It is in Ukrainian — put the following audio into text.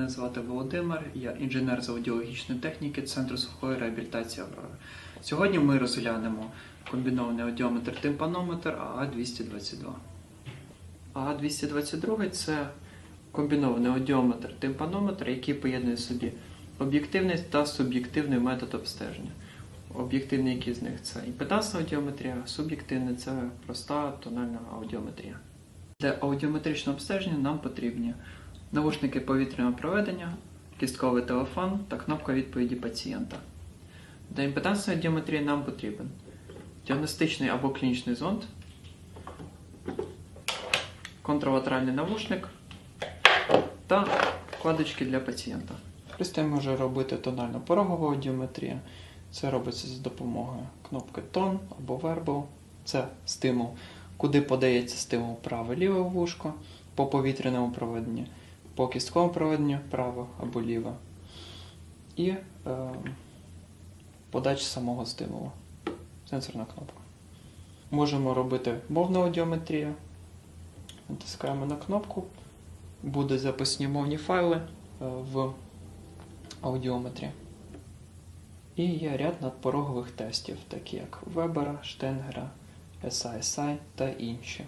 Мене звати Володимир, я інженер з аудіологічної техніки Центру сухої реабілітації Аврора. Сьогодні ми розглянемо комбінований аудіометр тимпанометр АА222. АА222 це комбінований аудіометр тимпанометр, який поєднує собі об'єктивний та суб'єктивний метод обстеження. Об'єктивний, який з них це імпедансна аудіометрія, суб'єктивний це проста тональна аудіометрія. Для аудіометричного обстеження нам потрібні навушники повітряного проведення, кістковий телефон та кнопка відповіді пацієнта. Для імпедансної аудіометрії нам потрібен діагностичний або клінічний зонд, контраватральний навушник та вкладочки для пацієнта. Пристрій може робити тонально порогову аудіометрію. Це робиться за допомогою кнопки тон або вербл. Це стимул, куди подається стимул праве-ліве вушко по повітряному проведенню, по кістковому проведенню право або ліве. І е, подача самого стимулу. Сенсорна кнопка. Можемо робити мовну аудіометрію. Натискаємо на кнопку. Буде записані мовні файли е, в аудіометрі. І є ряд надпорогових тестів, такі як Вебера, Штенгера, SISI та інші.